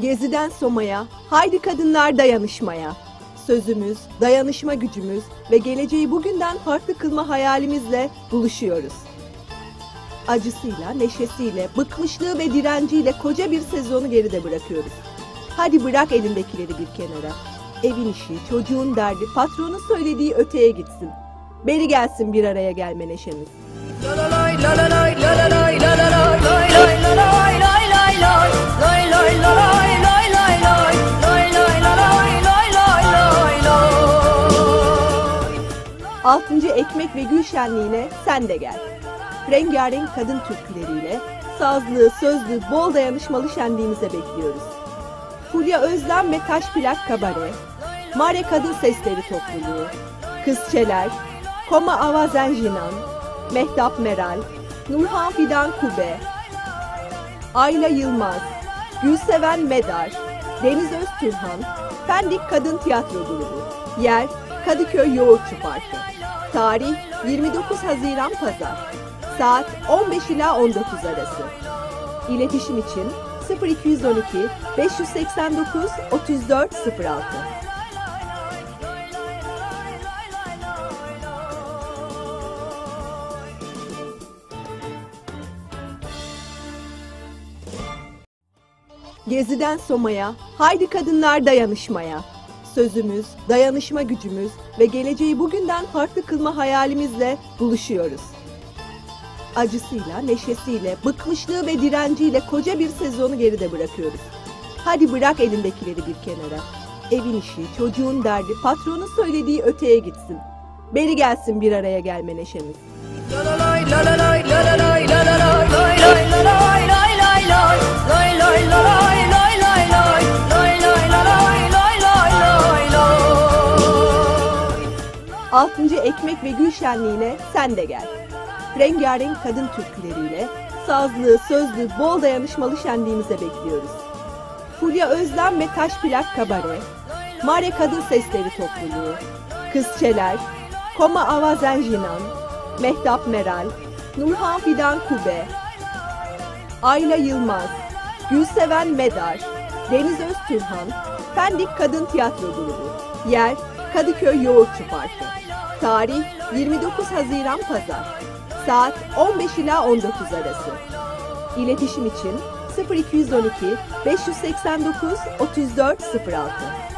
Geziden Soma'ya, haydi kadınlar dayanışmaya. Sözümüz, dayanışma gücümüz ve geleceği bugünden farklı kılma hayalimizle buluşuyoruz. Acısıyla, neşesiyle, bıkmışlığı ve direnciyle koca bir sezonu geride bırakıyoruz. Hadi bırak elindekileri bir kenara. Evin işi, çocuğun derdi, patronun söylediği öteye gitsin. Beri gelsin bir araya gelme neşemiz. Altıncı Ekmek ve Gül Şenliği'ne sen de gel. Rengarenk kadın türküleriyle sazlı, sözlü, bol dayanışmalı şenliğimize bekliyoruz. Fulya Özlem ve Taş Plak Kabare, Mare Kadın Sesleri Topluluğu, Kızçeler, Koma Avazen Jinan, Mehtap Meral, Nurhan Fidan Kube, Ayla Yılmaz, Gülseven Medar, Deniz Öztürhan, Pendik Kadın Tiyatro Grubu, Yer Kadıköy Yoğurtçu Parkı, Tarih 29 Haziran Pazar, Saat 15 ila 19 arası. İletişim için 0212 589 3406. Geziden Soma'ya, haydi kadınlar dayanışmaya. Sözümüz, dayanışma gücümüz ve geleceği bugünden farklı kılma hayalimizle buluşuyoruz. Acısıyla, neşesiyle, bıkmışlığı ve direnciyle koca bir sezonu geride bırakıyoruz. Hadi bırak elindekileri bir kenara. Evin işi, çocuğun derdi, patronun söylediği öteye gitsin. Beri gelsin bir araya gelme neşemiz. Altıncı Ekmek ve Gül Şenliği'ne sen de gel. Rengarenk kadın türküleriyle sazlı, sözlü, bol dayanışmalı şenliğimize bekliyoruz. Fulya Özlem ve Taş Plak Kabare, Mare Kadın Sesleri Topluluğu, Kızçeler, Koma Avazen Jinan, Mehtap Meral, Nurhan Fidan Kube, Ayla Yılmaz, Gülseven Medar, Deniz Öztürhan, Pendik Kadın Tiyatro Grubu, Yer Kadıköy Yoğurtçu Parkı, Tarih 29 Haziran Pazar, Saat 15 ila 19 arası. İletişim için 0212 589 3406.